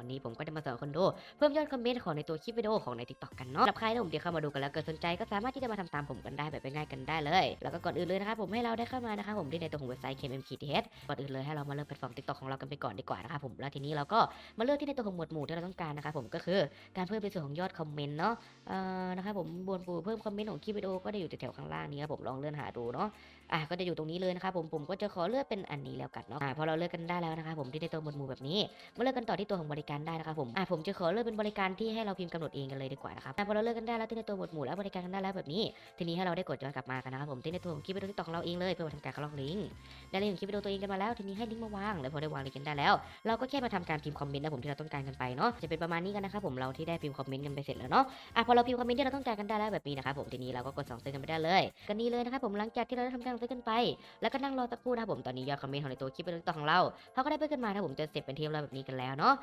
วันนี้ผมก็จะมาสอนคนดูเพิ่มยอดคอมเมนต์ของในตัวคลิปวิดีโอของใน TikTok กันเนาะสำหรับใครที่ผมที่เข้ามาดูกันแล้วเกิดสนใจก็สามารถที่จะมาทำตามผมกันได้แบบง่ายๆกันได้เลย แล้วก็ก่อนอื่นเลยนะครับผมให้เราได้เข้ามานะครับผมที่ในตัวของเว็บไซต์ KMMKTH ก่อนอื่นเลยให้เรามาเริ่มแพลตฟอร์ม TikTok ของเรากันไปก่อนดีกว่านะครับผมแล้วทีนี้เราก็มาเลือกที่ในตัวของหมวดหมู่ที่เราต้องการนะครับผมก็คือการเพิ่มในส่วนของยอดคอมเมนต์เนาะเอ่อนะครับผมบนปูเพิ่มคอมเมนต์ของคลิปวิดีโอก็ได้อยู่แถวข้างล่างนี้ครับผมลองเลื่อนหาดูเนาะอะก็จะอยู่ตรงนี้เลยนะครับผมผมก็จะขอเลือกเป็นอันนี้แล้วกันเนาะอะพอเราเลือกกันได้แล้วนะครับผมที่ในตัวหมวดหมู่แบบนี้มาเลือกกันต่อที่ตัวของบริการได้นะครับผมอะผมจะขอเลือกเป็นบริการที่ให้เราพิมพ์กำหนดเองกันเลยดีกว่านะครับพอเราเลือกกันได้แล้วที่ในตัวหมวดหมู่และบริการกันได้แล้วแบบนี้ ทีนี้ให้เราได้กดย้อนกลับมากันนะครับผมที่ในตัวของคลิปวิดีโอที่ตอของเราเองเลยเพื่อทำการคลอกลิงก์ได้ลิงก์ของคลิปวิดีโอตัวเองกันมาแล้วทีนี้ให้ลิงก์มาวางแล้วพอได้วางลิงก์กันได้แล้ว เราก็แค่มาทำการพิมพ์คอมเมนต์นะผมที่เราต้องการกันไปเนาะจะเป็นประมาณนี้กันนะครับผมเราที่ได้พิมพ์คอมเมนต์กันไปเสร็จแล้วเนาะอะพอเราพิมพ์คอมเมนต์ที่เราต้องการกันได้แล้วแบบนี้นะครับผมทีนี้เราก็กดสองซื้อกันไปได้เลยกันนี้เลยนะครับผมหลังจากที่เราได้ทำการซื้อกันไป แล้วก็นั่งรอสักครู่นะครับผมตอนนี้ยอดคอมเมนต์ของในตัวคลิปวิดีโอของเราเขาก็ได้เพิ่มขึ้นมานะผมจะเสร็จเป็นที่เรียบร้อยแบบนี้กันแล้วเนาะ